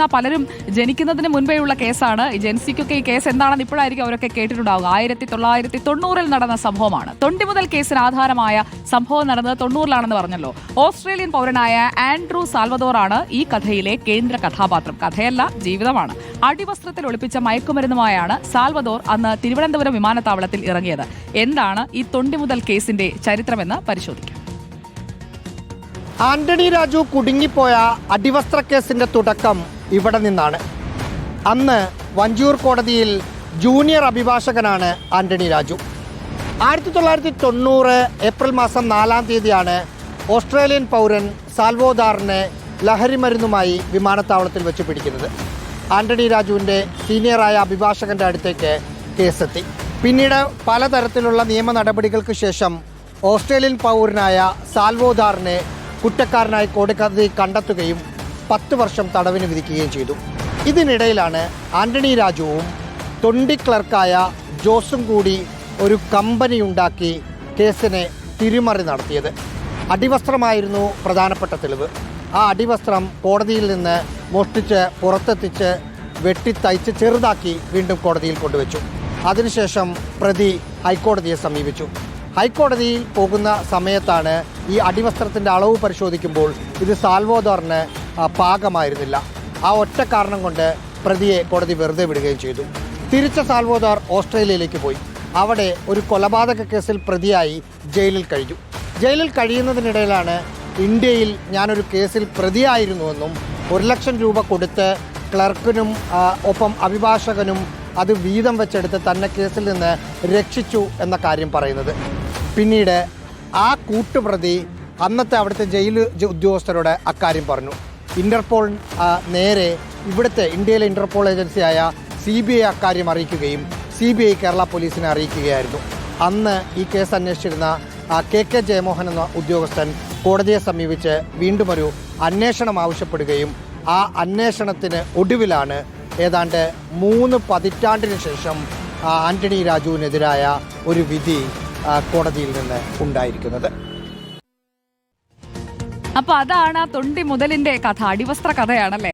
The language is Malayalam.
പലരും ജനിക്കുന്നതിന് മുൻപേ ഉള്ള കേസാണ്. ജെൻസിക്കൊക്കെ ഈ കേസ് എന്താണെന്ന് ഇപ്പോഴായിരിക്കും അവരൊക്കെ കേട്ടിട്ടുണ്ടാവുക. ആയിരത്തി തൊള്ളായിരത്തി തൊണ്ണൂറിൽ നടന്ന സംഭവമാണ്. തൊണ്ടി മുതൽ കേസിന് ആധാരമായ സംഭവം നടന്നത് തൊണ്ണൂറിലാണെന്ന് പറഞ്ഞല്ലോ. ഓസ്ട്രേലിയൻ പൗരനായ ആൻഡ്രൂ സാൽവദോറാണ് ഈ കഥയിലെ കേന്ദ്ര കഥാപാത്രം. കഥയല്ല ജീവിതമാണ്. അടിവസ്ത്രത്തിൽ ഒളിപ്പിച്ച മയക്കുമരുന്നുമായാണ് സാൽവദോർ അന്ന് തിരുവനന്തപുരം വിമാനത്താവളത്തിൽ ഇറങ്ങിയത്. എന്താണ് ഈ തൊണ്ടി മുതൽ കേസിന്റെ ചരിത്രമെന്ന് പരിശോധിക്കാം. ആന്റണി രാജു കുടുങ്ങിപ്പോയ അടിവസ്ത്ര കേസിന്റെ തുടക്കം ഇവിടെ നിന്നാണ്. അന്ന് വഞ്ചൂർ കോടതിയിൽ ജൂനിയർ അഭിഭാഷകനാണ് ആന്റണി രാജു. ആയിരത്തി തൊള്ളായിരത്തി തൊണ്ണൂറ് ഏപ്രിൽ മാസം നാലാം തീയതിയാണ് ഓസ്ട്രേലിയൻ പൗരൻ സാൽവോദാറിനെ ലഹരിമരുന്നുമായി വിമാനത്താവളത്തിൽ വെച്ച് പിടിക്കുന്നത്. ആന്റണി രാജുവിന്റെ സീനിയറായ അഭിഭാഷകന്റെ അടുത്തേക്ക് കേസെത്തി. പിന്നീട് പലതരത്തിലുള്ള നിയമ നടപടികൾക്ക് ശേഷം ഓസ്ട്രേലിയൻ പൗരനായ സാൽവോദാറിനെ കുറ്റക്കാരനായി കോടതി കണ്ടെത്തുകയും പത്ത് വർഷം തടവിന് വിധിക്കുകയും ചെയ്തു. ഇതിനിടയിലാണ് ആന്റണി രാജുവും തൊണ്ടി ക്ലർക്കായ ജോസും കൂടി ഒരു കമ്പനി ഉണ്ടാക്കി കേസിനെ തിരിമറി നടത്തിയത്. അടിവസ്ത്രമായിരുന്നു പ്രധാനപ്പെട്ട തെളിവ്. ആ അടിവസ്ത്രം കോടതിയിൽ നിന്ന് മോഷ്ടിച്ച് പുറത്തെത്തിച്ച് വെട്ടിത്തയ്ച്ച് ചെറുതാക്കി വീണ്ടും കോടതിയിൽ കൊണ്ടുവച്ചു. അതിനുശേഷം പ്രതി ഹൈക്കോടതിയെ സമീപിച്ചു. ഹൈക്കോടതിയിൽ പോകുന്ന സമയത്താണ് ഈ അടിവസ്ത്രത്തിന്റെ അളവ് പരിശോധിക്കുമ്പോൾ ഇത് സാൽവോദോറിന് പാകമായിരുന്നില്ല. ആ ഒറ്റ കാരണം കൊണ്ട് പ്രതിയെ കോടതി വെറുതെ വിടുകയും ചെയ്തു. തിരിച്ച സാൽവോദോർ ഓസ്ട്രേലിയയിലേക്ക് പോയി. അവിടെ ഒരു കൊലപാതക കേസിൽ പ്രതിയായി ജയിലിൽ കഴിഞ്ഞു. ജയിലിൽ കഴിയുന്നതിനിടയിലാണ് ഇന്ത്യയിൽ ഞാനൊരു കേസിൽ പ്രതിയായിരുന്നുവെന്നും ഒരു ലക്ഷം രൂപ കൊടുത്ത് ക്ലർക്കിനും ഒപ്പം അഭിഭാഷകനും അത് വീതം വെച്ചെടുത്ത് തന്നെ കേസിൽ നിന്ന് രക്ഷിച്ചു എന്ന കാര്യം പറയുന്നത്. പിന്നീട് ആ കൂട്ടുപ്രതി അന്നത്തെ അവിടുത്തെ ജയിൽ ഉദ്യോഗസ്ഥരോട് അക്കാര്യം പറഞ്ഞു. ഇന്റർപോൾ നേരെ ഇവിടുത്തെ ഇന്ത്യയിലെ ഇന്റർപോൾ ഏജൻസിയായ സി ബി ഐ അക്കാര്യം അറിയിക്കുകയും സി ബി ഐ കേരള പോലീസിനെ അറിയിക്കുകയായിരുന്നു. അന്ന് ഈ കേസ് അന്വേഷിച്ചിരുന്ന കെ കെ ജയമോഹൻ എന്ന ഉദ്യോഗസ്ഥൻ കോടതിയെ സമീപിച്ച് വീണ്ടും ഒരു അന്വേഷണം ആവശ്യപ്പെടുകയും ആ അന്വേഷണത്തിന് ഒടുവിലാണ് ഏതാണ്ട് മൂന്ന് പതിറ്റാണ്ടിന് ശേഷം ആന്റണി രാജുവിനെതിരായ ഒരു വിധി കോടതിയിൽ നിന്ന് ഉണ്ടായിരിക്കുന്നത്. അപ്പൊ അതാണ് ആ തൊണ്ടി മുതലിന്റെ കഥ അടിവസ്ത്ര കഥയാണല്ലേ?